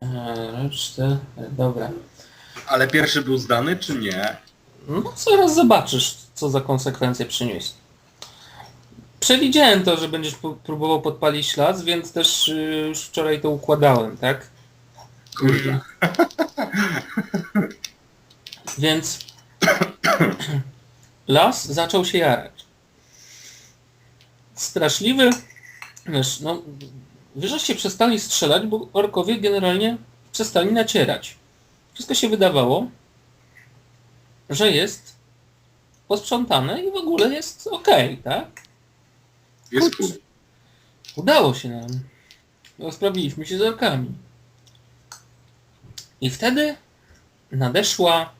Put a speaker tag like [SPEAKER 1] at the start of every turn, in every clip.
[SPEAKER 1] Eee, cztery, dobra.
[SPEAKER 2] Ale pierwszy był zdany, czy nie?
[SPEAKER 1] No zaraz zobaczysz, co za konsekwencje przyniesie. Przewidziałem to, że będziesz próbował podpalić las, więc też y, już wczoraj to układałem, tak?
[SPEAKER 2] Kurde.
[SPEAKER 1] Więc las zaczął się jarać. Straszliwy, wiesz, no, wy żeście przestali strzelać, bo orkowie generalnie przestali nacierać. Wszystko się wydawało, że jest posprzątane i w ogóle jest okej, tak?
[SPEAKER 2] Jest cool.
[SPEAKER 1] Udało się nam. Rozprawiliśmy się z orkami. I wtedy nadeszła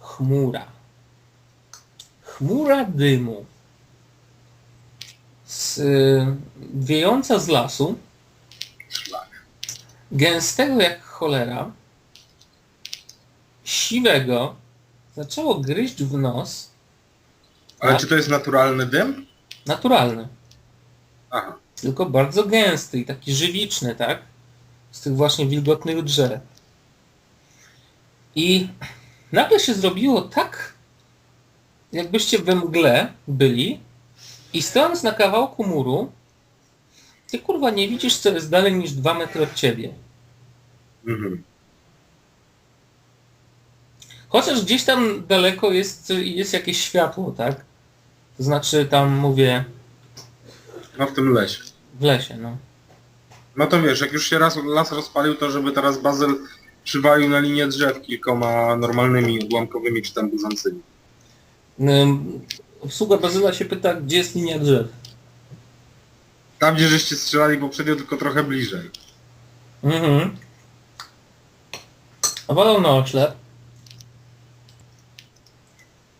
[SPEAKER 1] chmura. Chmura dymu. Y, wiejąca z lasu, gęstego jak cholera, siwego, zaczęło gryźć w nos,
[SPEAKER 2] Ale czy to jest naturalny dym?
[SPEAKER 1] naturalny.
[SPEAKER 2] Aha.
[SPEAKER 1] tylko bardzo gęsty i taki żywiczny, tak? Z tych właśnie wilgotnych drzew. I nagle się zrobiło tak, jakbyście we mgle byli i stojąc na kawałku muru, ty kurwa nie widzisz, co jest dalej niż dwa metry od ciebie.
[SPEAKER 2] Mhm.
[SPEAKER 1] Chociaż gdzieś tam daleko jest, jest jakieś światło, tak? To znaczy tam mówię
[SPEAKER 2] No w tym lesie.
[SPEAKER 1] w lesie, no.
[SPEAKER 2] No to wiesz, jak już się raz las rozpalił, to żeby teraz Bazyl przywalił na linię drzew kilkoma normalnymi, odłamkowymi czy tam budzącymi.
[SPEAKER 1] Obsługa Bazyla się pyta, gdzie jest linia drzew.
[SPEAKER 2] Tam gdzie żeście strzelali poprzednio, tylko trochę bliżej.
[SPEAKER 1] Mhm. Walą na oślep.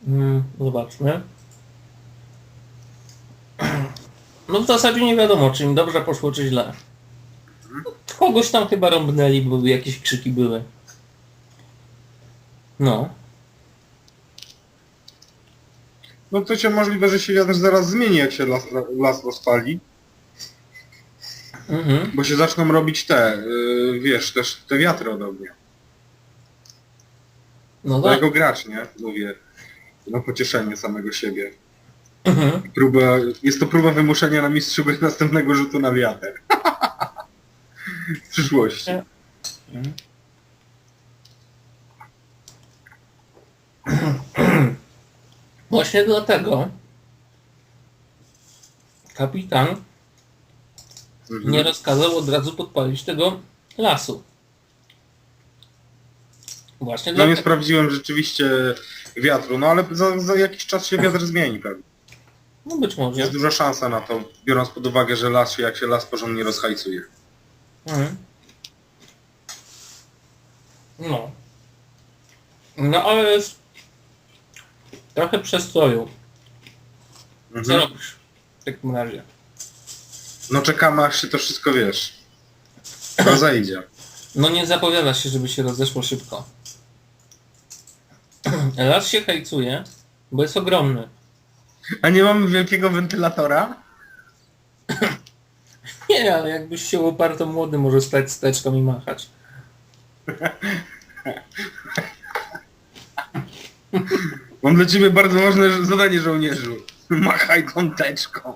[SPEAKER 1] Mm, zobaczmy. No w zasadzie nie wiadomo, czy im dobrze poszło, czy źle. Kogoś tam chyba rąbnęli, bo jakieś krzyki były. No.
[SPEAKER 2] No to się możliwe, że się wiatr zaraz zmieni, jak się las, las rozpali,
[SPEAKER 1] Mhm.
[SPEAKER 2] bo się zaczną robić te, yy, wiesz, też te wiatry ode mnie.
[SPEAKER 1] No
[SPEAKER 2] To
[SPEAKER 1] tak.
[SPEAKER 2] jako gracz, nie? Mówię, na pocieszenie samego siebie.
[SPEAKER 1] Mhm.
[SPEAKER 2] Próba, jest to próba wymuszenia na mistrzu gry następnego rzutu na wiatr. w przyszłości.
[SPEAKER 1] Mhm. Właśnie dlatego kapitan
[SPEAKER 2] Mhm.
[SPEAKER 1] nie rozkazał od razu podpalić tego lasu. Właśnie
[SPEAKER 2] No nie
[SPEAKER 1] dlatego.
[SPEAKER 2] sprawdziłem rzeczywiście wiatru, no ale za, za jakiś czas się wiatr zmieni pewnie.
[SPEAKER 1] No być może.
[SPEAKER 2] Jest duża szansa na to, biorąc pod uwagę, że las się, jak się las porządnie rozhajcuje.
[SPEAKER 1] Mhm. No. No ale jest trochę przestoju. Co
[SPEAKER 2] Mhm.
[SPEAKER 1] robisz w takim razie?
[SPEAKER 2] No czekamy aż się to wszystko wiesz. Rozejdzie.
[SPEAKER 1] No nie zapowiada się, żeby się rozeszło szybko. Las się hajcuje, bo jest ogromny.
[SPEAKER 2] A nie mamy wielkiego wentylatora?
[SPEAKER 1] Nie, ale jakbyś się uparł, to młody może stać steczką i machać.
[SPEAKER 2] Mam dla ciebie bardzo ważne zadanie żołnierzu. Machaj tą teczką.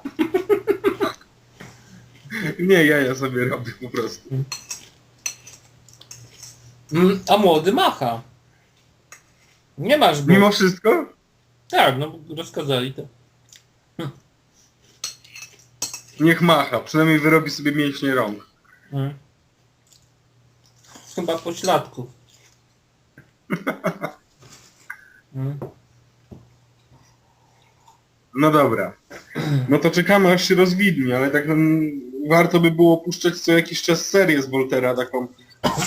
[SPEAKER 2] Nie, ja ja sobie robię po prostu.
[SPEAKER 1] Mm, A młody macha. Nie masz go.
[SPEAKER 2] Mimo wszystko?
[SPEAKER 1] Tak, no rozkazali to.
[SPEAKER 2] Niech macha, przynajmniej wyrobi sobie mięśnie rąk.
[SPEAKER 1] Mm. Chyba po śladku. Mm.
[SPEAKER 2] No dobra. No to czekamy aż się rozwidni, ale tak mm, warto by było puszczać co jakiś czas serię z Voltera taką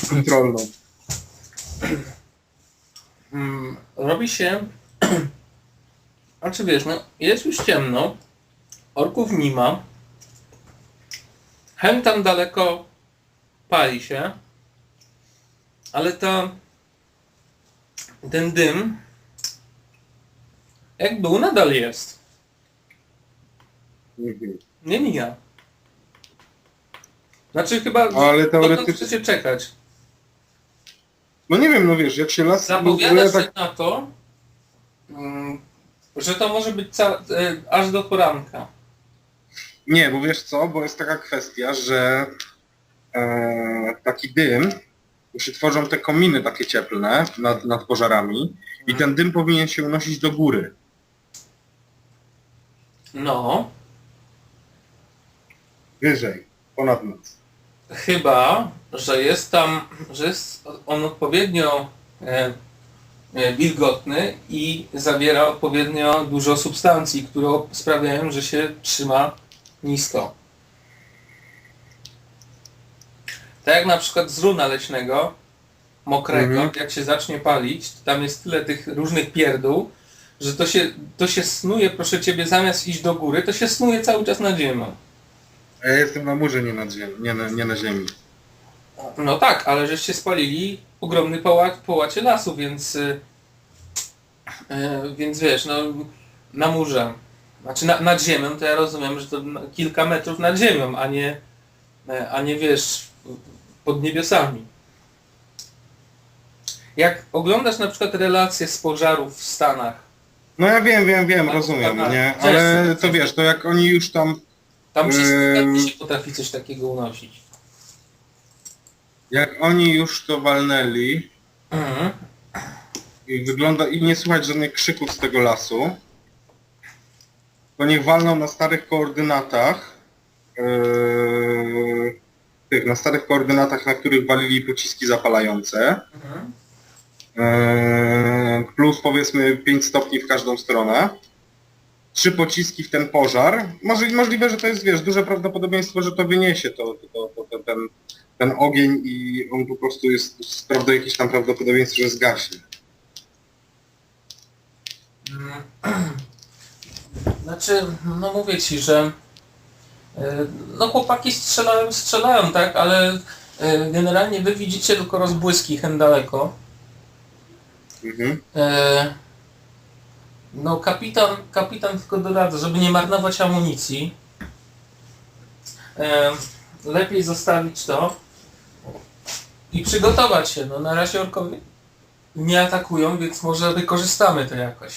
[SPEAKER 2] kontrolną.
[SPEAKER 1] Mm, robi się... Znaczy wiesz, no jest już ciemno, orków nie ma, Hen tam daleko pali się, ale to ten dym jak był nadal jest.
[SPEAKER 2] Mhm.
[SPEAKER 1] Nie mija. Znaczy chyba
[SPEAKER 2] Ale
[SPEAKER 1] dokąd
[SPEAKER 2] teoretycznie...
[SPEAKER 1] chcecie czekać?
[SPEAKER 2] No nie wiem, no wiesz, jak się las...
[SPEAKER 1] Zapowiada się
[SPEAKER 2] tak,
[SPEAKER 1] na to, mm, że to może być ca- e, aż do poranka.
[SPEAKER 2] Nie, bo wiesz co, bo jest taka kwestia, że e, taki dym, bo się tworzą te kominy takie cieplne nad, nad pożarami i ten dym powinien się unosić do góry.
[SPEAKER 1] No,
[SPEAKER 2] Wyżej, ponad nas.
[SPEAKER 1] chyba, że jest tam, że jest on odpowiednio e, e, wilgotny i zawiera odpowiednio dużo substancji, które sprawiają, że się trzyma nisko. Tak jak na przykład z runa leśnego, mokrego,
[SPEAKER 2] Mhm.
[SPEAKER 1] jak się zacznie palić, to tam jest tyle tych różnych pierdół, że to się, to się snuje, proszę Ciebie, zamiast iść do góry, to się snuje cały czas nad ziemią.
[SPEAKER 2] A ja jestem na murze, nie, nad ziemi, nie, na, nie na ziemi.
[SPEAKER 1] No tak, ale żeście spalili ogromny poła, połacie lasu, więc y, y, więc wiesz, no na murze, znaczy na, nad ziemią, to ja rozumiem, że to na- kilka metrów nad ziemią, a nie, e, a nie wiesz, pod niebiosami. Jak oglądasz na przykład relacje z pożarów w Stanach,
[SPEAKER 2] No ja wiem, wiem, wiem, rozumiem, nie? Ale to wiesz, to jak oni już tam,
[SPEAKER 1] tam się, um... się potrafi coś takiego unosić.
[SPEAKER 2] jak oni już to walnęli
[SPEAKER 1] Mhm.
[SPEAKER 2] i wygląda, i nie słychać żadnych krzyków z tego lasu, to niech walną na starych koordynatach, yy, tych, na starych koordynatach, na których walili pociski zapalające,
[SPEAKER 1] Mhm.
[SPEAKER 2] Eee, plus powiedzmy 5 stopni w każdą stronę. Trzy pociski w ten pożar. Może, możliwe, że to jest, wiesz, duże prawdopodobieństwo, że to wyniesie to, to, to, to, ten, ten ogień i on po prostu jest, prawda, jakieś tam prawdopodobieństwo, że zgaśnie.
[SPEAKER 1] Znaczy, no mówię ci, że e, no chłopaki strzelają, strzelają, tak, ale e, generalnie wy widzicie tylko rozbłyski hen daleko.
[SPEAKER 2] Mhm.
[SPEAKER 1] E, No kapitan, kapitan tylko doradza, żeby nie marnować amunicji. e, Lepiej zostawić to i przygotować się. No na razie orkowie nie atakują, więc może wykorzystamy to jakoś.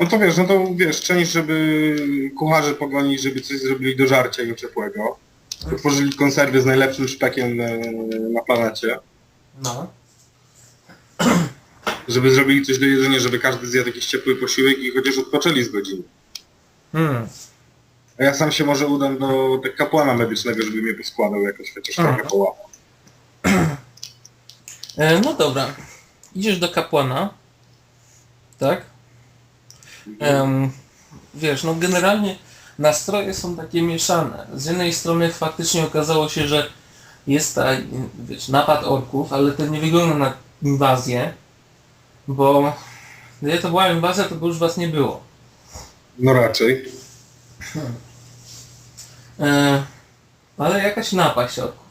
[SPEAKER 2] No to wiesz, no to wiesz, część, żeby kucharze pogonić, żeby coś zrobili do żarcia im ciepłego. Otworzyli konserwy z najlepszym szpekiem e, na planecie.
[SPEAKER 1] No.
[SPEAKER 2] Żeby zrobili coś do jedzenia, żeby każdy zjadł jakiś ciepły posiłek i chociaż odpoczęli z godziny.
[SPEAKER 1] Hmm.
[SPEAKER 2] A ja sam się może udam do tak kapłana medycznego, żeby mnie poskładał jakoś chociaż
[SPEAKER 1] Aha.
[SPEAKER 2] trochę połapał.
[SPEAKER 1] E, no dobra. Idziesz do kapłana. Tak? Em, wiesz, no generalnie nastroje są takie mieszane. Z jednej strony faktycznie okazało się, że jest ta, wiesz, napad orków, ale to nie wygląda na inwazję, bo gdyby to była inwazja, to by już was nie było.
[SPEAKER 2] No raczej.
[SPEAKER 1] E, ale jakaś napaść orków.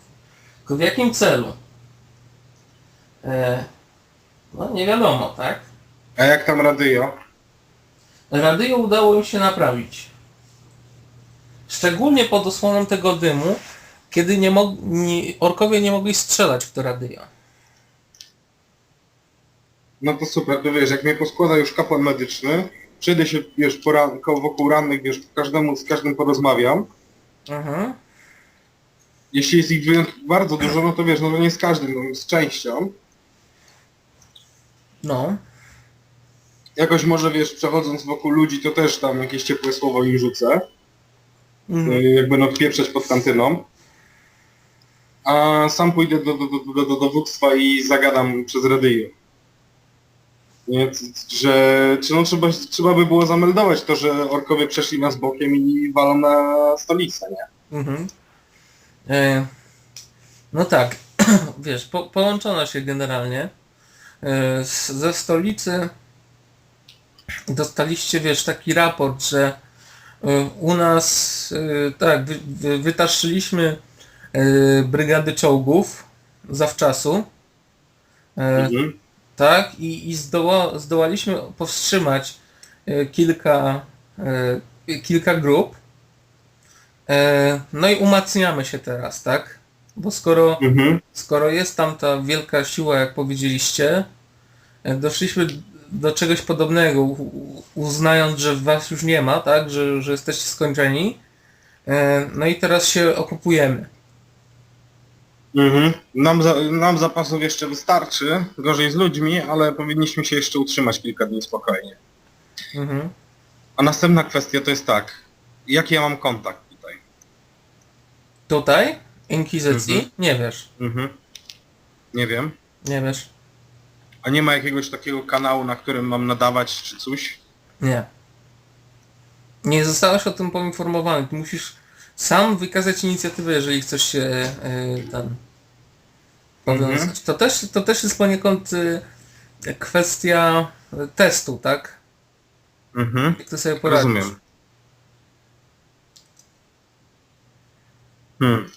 [SPEAKER 1] Tylko w jakim celu? E, no nie wiadomo, tak?
[SPEAKER 2] A jak tam radyjo?
[SPEAKER 1] Radio udało im się naprawić. Szczególnie pod osłoną tego dymu, kiedy nie mog- nie, orkowie nie mogli strzelać w to radio.
[SPEAKER 2] No to super, to wiesz, jak mnie poskłada już kapłan medyczny, przejdę się, wiesz, po ran- koło wokół rannych, wiesz, każdemu, z każdym porozmawiam.
[SPEAKER 1] Mhm.
[SPEAKER 2] Jeśli jest ich wyjątkowo bardzo dużo, no to wiesz, no to nie z każdym, no z częścią.
[SPEAKER 1] No.
[SPEAKER 2] Jakoś może, wiesz, przechodząc wokół ludzi, to też tam jakieś ciepłe słowo im rzucę.
[SPEAKER 1] Mhm.
[SPEAKER 2] y, jak będą pieprzeć pod kantyną. A sam pójdę do, do, do, do, do dowództwa i zagadam przez radyjo. Nie, c- c- że czy no trzeba, trzeba by było zameldować to, że orkowie przeszli nas bokiem i walą na stolicę, nie?
[SPEAKER 1] Mhm. E, no tak, wiesz, po, połączono się generalnie. E, z, ze stolicy dostaliście, wiesz, taki raport, że e, u nas, e, tak, wy, wy, wytaszyliśmy e, brygady czołgów zawczasu. E,
[SPEAKER 2] Mhm.
[SPEAKER 1] Tak, i, i zdoła, zdołaliśmy powstrzymać e, kilka, e, kilka grup. E, no i umacniamy się teraz, tak? Bo skoro,
[SPEAKER 2] Mhm.
[SPEAKER 1] skoro jest tam ta wielka siła, jak powiedzieliście, doszliśmy do czegoś podobnego, uznając, że was już nie ma, tak, że, że jesteście skończeni. No i teraz się okupujemy.
[SPEAKER 2] Mhm. Nam, za, nam zapasów jeszcze wystarczy, gorzej z ludźmi, ale powinniśmy się jeszcze utrzymać kilka dni spokojnie.
[SPEAKER 1] Mhm.
[SPEAKER 2] A następna kwestia to jest tak, jaki ja mam kontakt tutaj?
[SPEAKER 1] Tutaj? Inkwizycji?
[SPEAKER 2] Mhm.
[SPEAKER 1] Nie wiesz.
[SPEAKER 2] Mhm. Nie wiem.
[SPEAKER 1] Nie wiesz.
[SPEAKER 2] A nie ma jakiegoś takiego kanału, na którym mam nadawać czy coś?
[SPEAKER 1] Nie. Nie zostałeś o tym poinformowany. Ty musisz sam wykazać inicjatywę, jeżeli chcesz się y, tam powiązać.
[SPEAKER 2] Mhm.
[SPEAKER 1] To, też, to też jest poniekąd y, kwestia testu, tak?
[SPEAKER 2] Mhm.
[SPEAKER 1] Jak ty sobie poradzisz.
[SPEAKER 2] Rozumiem. Hmm.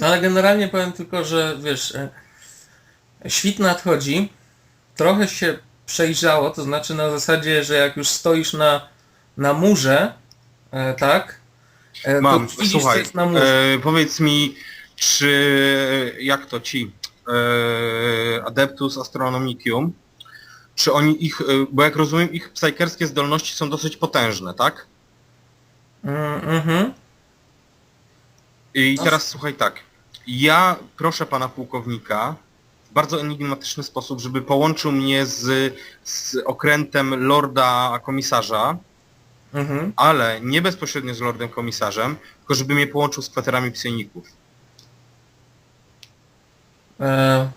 [SPEAKER 1] Ale generalnie powiem tylko, że wiesz, y, świt nadchodzi, trochę się przejrzało, to znaczy na zasadzie, że jak już stoisz na, na murze, e, tak? E,
[SPEAKER 2] Mam,
[SPEAKER 1] to widzisz, co
[SPEAKER 2] słuchaj,
[SPEAKER 1] jest na murze.
[SPEAKER 2] e, powiedz mi, czy jak to ci e, Adeptus Astronomicum, czy oni ich, e, bo jak rozumiem ich psykerskie zdolności są dosyć potężne, tak?
[SPEAKER 1] Mm, mhm.
[SPEAKER 2] I
[SPEAKER 1] No.
[SPEAKER 2] teraz słuchaj tak, ja proszę pana pułkownika bardzo enigmatyczny sposób, żeby połączył mnie z, z okrętem lorda komisarza,
[SPEAKER 1] Mhm.
[SPEAKER 2] ale nie bezpośrednio z lordem komisarzem, tylko żeby mnie połączył z kwaterami psioników.
[SPEAKER 1] E,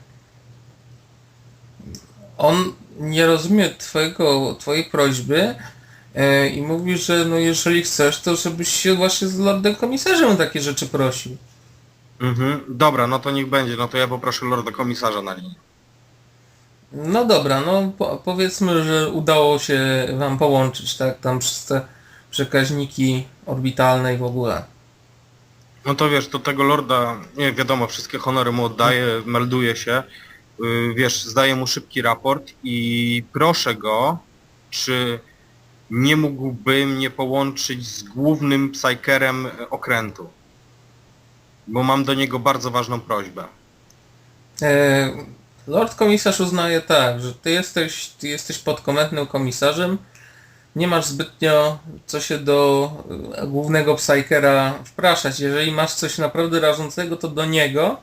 [SPEAKER 1] on nie rozumie twojego, twojej prośby e, i mówi, że no jeżeli chcesz, to żebyś się właśnie z Lordem Komisarzem o takie rzeczy prosił.
[SPEAKER 2] Mhm, dobra, no to niech będzie, no to ja poproszę lorda komisarza na linię.
[SPEAKER 1] No dobra, no po, powiedzmy, że udało się wam połączyć, tak, tam przez te przekaźniki orbitalne i w ogóle.
[SPEAKER 2] No to wiesz, do tego lorda, nie wiadomo, wszystkie honory mu oddaję, melduję się, yy, wiesz, zdaję mu szybki raport i proszę go, czy nie mógłby mnie połączyć z głównym psykerem okrętu. Bo mam do niego bardzo ważną prośbę.
[SPEAKER 1] E, Lord komisarz uznaje tak, że ty jesteś, ty jesteś podkomendnym komisarzem, nie masz zbytnio co się do e, głównego psykera wpraszać. Jeżeli masz coś naprawdę rażącego, to do niego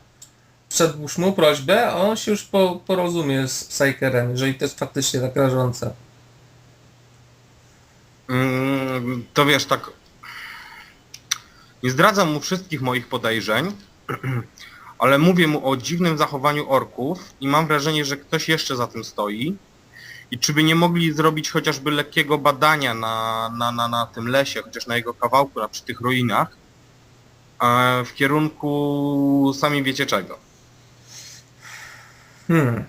[SPEAKER 1] przedłóż mu prośbę, a on się już po, porozumie z psykerem, jeżeli to jest faktycznie tak rażące.
[SPEAKER 2] Mm, to wiesz, tak. Nie zdradzam mu wszystkich moich podejrzeń, ale mówię mu o dziwnym zachowaniu orków i mam wrażenie, że ktoś jeszcze za tym stoi. I czy by nie mogli zrobić chociażby lekkiego badania na, na, na, na tym lesie, chociaż na jego kawałku, na przy tych ruinach, e, w kierunku sami wiecie czego.
[SPEAKER 1] Hmm.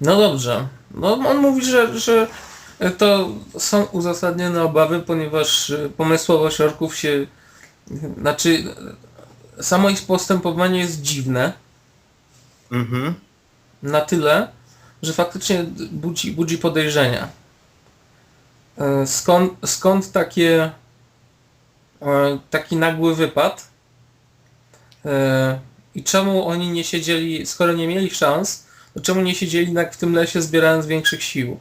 [SPEAKER 1] No dobrze. No on mówi, że, że to są uzasadnione obawy, ponieważ e, pomysłowość orków się... Znaczy, e, samo ich postępowanie jest dziwne
[SPEAKER 2] Mhm.
[SPEAKER 1] na tyle, że faktycznie budzi, budzi podejrzenia. E, Skąd, skąd takie e, taki nagły wypad? E, I czemu oni nie siedzieli, skoro nie mieli szans, to czemu nie siedzieli w tym lesie zbierając większych sił?